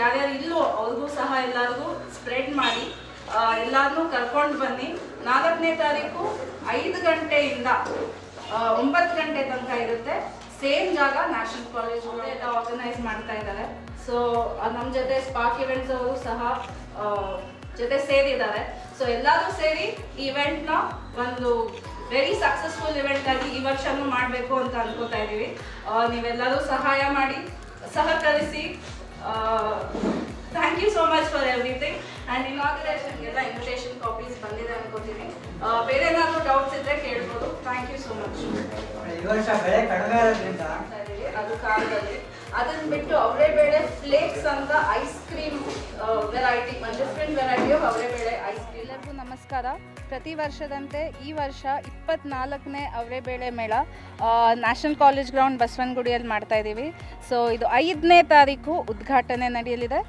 ಯಾರ್ಯಾರು ಇಲ್ಲೋ ಅವ್ರಿಗೂ ಸಹ ಎಲ್ಲರಿಗೂ ಸ್ಪ್ರೆಡ್ ಮಾಡಿ ಎಲ್ಲರನ್ನೂ ಕರ್ಕೊಂಡು ಬನ್ನಿ. ನಾಲ್ಕನೇ ತಾರೀಕು ಐದು ಗಂಟೆಯಿಂದ ಒಂಬತ್ತು ಗಂಟೆ ತನಕ ಇರುತ್ತೆ. ಸೇಮ್ ಜಾಗ ನ್ಯಾಷನಲ್ ಕಾಲೇಜ್ ಎಲ್ಲ ಆರ್ಗನೈಸ್ ಮಾಡ್ತಾ ಇದ್ದಾರೆ. ಸೊ ನಮ್ಮ ಜೊತೆ ಸ್ಪಾಕ್ ಇವೆಂಟ್ಸ್ ಅವರು ಸಹ ಜೊತೆ ಸೇರಿದ್ದಾರೆ. ಸೊ ಎಲ್ಲರೂ ಸೇರಿ ಈ ಇವೆಂಟ್ನ ಒಂದು ವೆರಿ ಸಕ್ಸಸ್ಫುಲ್ ಇವೆಂಟ್ ಆಗಿ ಈ ವರ್ಷನೂ ಮಾಡಬೇಕು ಅಂತ ಅನ್ಕೋತಾ ಇದ್ದೀವಿ ನೀವೆಲ್ಲರೂ ಸಹಾಯ ಮಾಡಿ, ಸಹಕರಿಸಿ thank you so much for everything and ಇನಾಗ್ರೇಷನ್ಗೆಲ್ಲ invitation copies ಬಂದಿದೆ ಅನ್ಕೋತೀನಿ. ಆ, ಬೇರೆ ಏನಾದರೂ ಡೌಟ್ಸ್ ಇದ್ರೆ ಕೇಳ್ಬೋದು. ಥ್ಯಾಂಕ್ ಯು ಸೋ ಮಚ್ ಈ ವರ್ಷ ಬೆಳೆ ಕಡಿಮೆ ಇರೋದ್ರಿಂದ ಅದು ಕಾಲದಲ್ಲಿ ಅದನ್ನ ಬಿಟ್ಟು ಅವರೇ ಬೇಳೆ ಫ್ಲೇಕ್ಸ್ ಅಂತ ice cream variety different variety of ಅವರೇ ಬೇಳೆ ಐಸ್ ಕ್ರೀಮ್ ನಮಸ್ಕಾರ. ಪ್ರತಿ ವರ್ಷದಂತೆ ಈ ವರ್ಷ ಇಪ್ಪತ್ನಾಲ್ಕನೇ ಅವರೆಬೇಳೆ ಮೇಳ ನ್ಯಾಷನಲ್ ಕಾಲೇಜ್ ಗ್ರೌಂಡ್ ಬಸವನಗುಡಿಯಲ್ಲಿ ಮಾಡ್ತಾ ಇದ್ದೀವಿ. ಸೊ ಇದು ಐದನೇ ತಾರೀಕು ಉದ್ಘಾಟನೆ ನಡೆಯಲಿದೆ.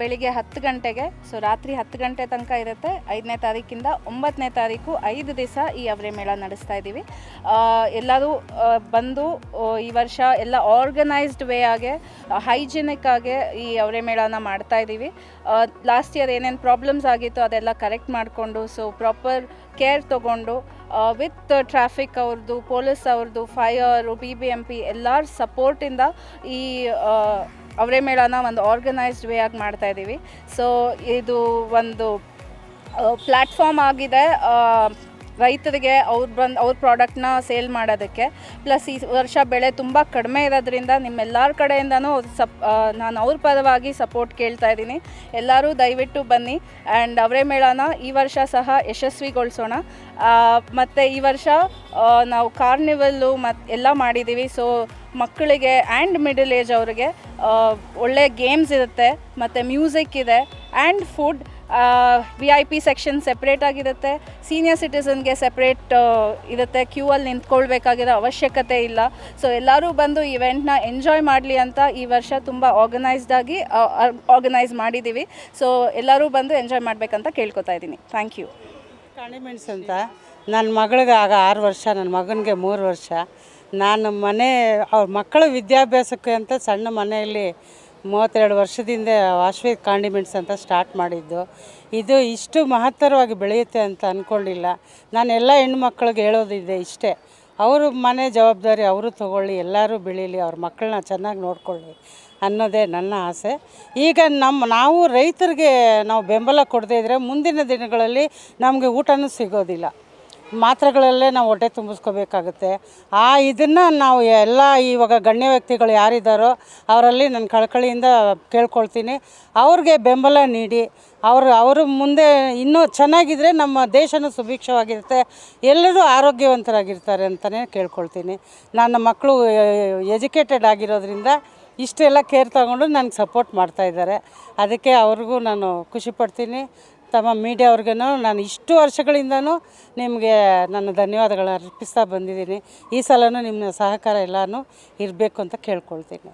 ಬೆಳಿಗ್ಗೆ ಹತ್ತು ಗಂಟೆಗೆ ಸೊ ರಾತ್ರಿ ಹತ್ತು ಗಂಟೆ ತನಕ ಇರುತ್ತೆ. ಐದನೇ ತಾರೀಕಿಂದ ಒಂಬತ್ತನೇ ತಾರೀಕು ಐದು ದಿವಸ ಈ ಅವರೆ ಮೇಳ ನಡೆಸ್ತಾ ಇದ್ದೀವಿ. ಎಲ್ಲರೂ ಬಂದು ಈ ವರ್ಷ ಎಲ್ಲ ಆರ್ಗನೈಸ್ಡ್ ವೇ ಆಗಿ ಹೈಜಿನಿಕ್ ಆಗಿ ಈ ಅವರೆ ಮೇಳನ ಮಾಡ್ತಾ ಇದ್ದೀವಿ. ಲಾಸ್ಟ್ ಇಯರ್ ಏನೇನು ಪ್ರಾಬ್ಲಮ್ಸ್ ಆಗಿತ್ತು ಅದೆಲ್ಲ ಕರೆಕ್ಟ್ ಮಾಡಿಕೊಂಡು ಸೊ ಪ್ರಾಪರ್ ಕೇರ್ ತೊಗೊಂಡು ವಿತ್ ಟ್ರಾಫಿಕ್ ಅವ್ರದ್ದು ಪೊಲೀಸ್ ಅವ್ರದ್ದು fire B B M P ಎಲ್ಲರ ಸಪೋರ್ಟಿಂದ ಈ ಅವರೇ ಮೇಳನ ಒಂದು ಆರ್ಗನೈಸ್ಡ್ ವೇ ಆಗಿ ಮಾಡ್ತಾ ಇದ್ದೀವಿ ಸೊ ಇದು ಒಂದು ಪ್ಲ್ಯಾಟ್ಫಾರ್ಮ್ ಆಗಿದೆ. ರೈತರಿಗೆ ಅವ್ರು ಬಂದು, ಅವ್ರ ಪ್ರಾಡಕ್ಟ್ನ ಸೇಲ್ ಮಾಡೋದಕ್ಕೆ. ಪ್ಲಸ್ ಈ ವರ್ಷ ಬೆಳೆ ತುಂಬ ಕಡಿಮೆ ಇರೋದ್ರಿಂದ ನಿಮ್ಮೆಲ್ಲರ ಕಡೆಯಿಂದನೂ ಸಪ್ ನಾನು ಅವ್ರ ಪರವಾಗಿ ಸಪೋರ್ಟ್ ಕೇಳ್ತಾ ಇದ್ದೀನಿ. ಎಲ್ಲರೂ ದಯವಿಟ್ಟು ಬನ್ನಿ. ಆ್ಯಂಡ್ ಅವರೇ ಮೇಳನ ಈ ವರ್ಷ ಸಹ ಯಶಸ್ವಿಗೊಳಿಸೋಣ. ಮತ್ತು ಈ ವರ್ಷ ನಾವು ಕಾರ್ನಿವಲ್ಲು ಮತ್ತು ಎಲ್ಲ ಮಾಡಿದ್ದೀವಿ ಸೊ ಮಕ್ಕಳಿಗೆ ಆ್ಯಂಡ್ ಮಿಡಲ್ ಏಜ್ ಅವರಿಗೆ ಒಳ್ಳೆ ಗೇಮ್ಸ್ ಇರುತ್ತೆ. ಮತ್ತು ಮ್ಯೂಸಿಕ್ ಇದೆ. And food V I P section separate ಆಗಿರುತ್ತೆ. ಸೀನಿಯರ್ ಸಿಟಿಸನ್ಗೆ ಸೆಪ್ರೇಟ್ ಇರುತ್ತೆ. ಕ್ಯೂ ಅಲ್ಲಿ ನಿಂತ್ಕೊಳ್ಬೇಕಾಗಿರೋ ಅವಶ್ಯಕತೆ ಇಲ್ಲ. ಸೊ ಎಲ್ಲರೂ ಬಂದು ಇವೆಂಟ್ನ ಎಂಜಾಯ್ ಮಾಡಲಿ ಅಂತ ಈ ವರ್ಷ ತುಂಬ ಆರ್ಗನೈಸ್ಡ್ ಆಗಿ ಆರ್ಗನೈಸ್ ಮಾಡಿದ್ದೀವಿ ಸೊ ಎಲ್ಲರೂ ಬಂದು ಎಂಜಾಯ್ ಮಾಡಬೇಕಂತ ಕೇಳ್ಕೊತಾ ಇದ್ದೀನಿ. ಥ್ಯಾಂಕ್ ಯು ಕಾಂಡಿಮೆಂಟ್ಸ್ ಅಂತ. ನನ್ನ ಮಗಳಿಗೆ ಆಗ ಆರು ವರ್ಷ ನನ್ನ ಮಗನಿಗೆ ಮೂರು ವರ್ಷ. ನಾನು ಮನೆ, ಅವ್ರ ಮಕ್ಕಳ ವಿದ್ಯಾಭ್ಯಾಸಕ್ಕೆ ಅಂತ ಸಣ್ಣ ಮನೆಯಲ್ಲಿ ಮೂವತ್ತೆರಡು ವರ್ಷದಿಂದ ವಾಶ್ವಿ ಕಾಂಡಿಮೆಂಟ್ಸ್ ಅಂತ ಸ್ಟಾರ್ಟ್ ಮಾಡಿದ್ದು. ಇದು ಇಷ್ಟು ಮಹತ್ತರವಾಗಿ ಬೆಳೆಯುತ್ತೆ ಅಂತ ಅಂದ್ಕೊಂಡಿಲ್ಲ ನಾನು ಎಲ್ಲ ಹೆಣ್ಮಕ್ಳಿಗೆ ಹೇಳೋದಿದೆ ಇಷ್ಟೇ. ಅವರು ಮನೆ ಜವಾಬ್ದಾರಿ ಅವರು ತಗೊಳ್ಳಿ, ಎಲ್ಲರೂ ಬೆಳೀಲಿ, ಅವ್ರ ಮಕ್ಕಳನ್ನ ಚೆನ್ನಾಗಿ ನೋಡ್ಕೊಳ್ಳಿ ಅನ್ನೋದೇ ನನ್ನ ಆಸೆ. ಈಗ ನಮ್ಮ ನಾವು ರೈತರಿಗೆ ನಾವು ಬೆಂಬಲ ಕೊಡದೇ ಇದ್ದರೆ ಮುಂದಿನ ದಿನಗಳಲ್ಲಿ ನಮಗೆ ಊಟನೂ ಸಿಗೋದಿಲ್ಲ. ಮಾತ್ರೆಗಳಲ್ಲೇ ನಾವು ಹೊಟ್ಟೆ ತುಂಬಿಸ್ಕೋಬೇಕಾಗುತ್ತೆ. ಆ ಇದನ್ನು ನಾವು ಎಲ್ಲ ಇವಾಗ ಗಣ್ಯ ವ್ಯಕ್ತಿಗಳು ಯಾರಿದ್ದಾರೋ ಅವರಲ್ಲಿ ನಾನು ಕಳಕಳಿಯಿಂದ ಕೇಳ್ಕೊಳ್ತೀನಿ. ಅವ್ರಿಗೆ ಬೆಂಬಲ ನೀಡಿ, ಅವರು ಅವರು ಮುಂದೆ ಇನ್ನೂ ಚೆನ್ನಾಗಿದ್ದರೆ ನಮ್ಮ ದೇಶನೂ ಸುಭಿಕ್ಷವಾಗಿರುತ್ತೆ, ಎಲ್ಲರೂ ಆರೋಗ್ಯವಂತರಾಗಿರ್ತಾರೆ ಅಂತಲೇ ಕೇಳ್ಕೊಳ್ತೀನಿ. ನನ್ನ ಮಕ್ಕಳು ಎಜುಕೇಟೆಡ್ ಆಗಿರೋದ್ರಿಂದ ಇಷ್ಟೆಲ್ಲ ಕೇರ್ ತಗೊಂಡು ನನಗೆ ಸಪೋರ್ಟ್ ಮಾಡ್ತಾಯಿದ್ದಾರೆ ಅದಕ್ಕೆ ಅವ್ರಿಗೂ ನಾನು ಖುಷಿ ಪಡ್ತೀನಿ. ತಮ್ಮ ಮೀಡಿಯಾವ್ರಿಗೂ ನಾನು ಇಷ್ಟು ವರ್ಷಗಳಿಂದನೂ ನಿಮಗೆ ನನ್ನ ಧನ್ಯವಾದಗಳು ಅರ್ಪಿಸ್ತಾ ಬಂದಿದ್ದೀನಿ. ಈ ಸಲನೂ ನಿಮ್ಮ ಸಹಕಾರ ಎಲ್ಲನೂ ಇರಬೇಕು ಅಂತ ಕೇಳ್ಕೊಳ್ತೀನಿ.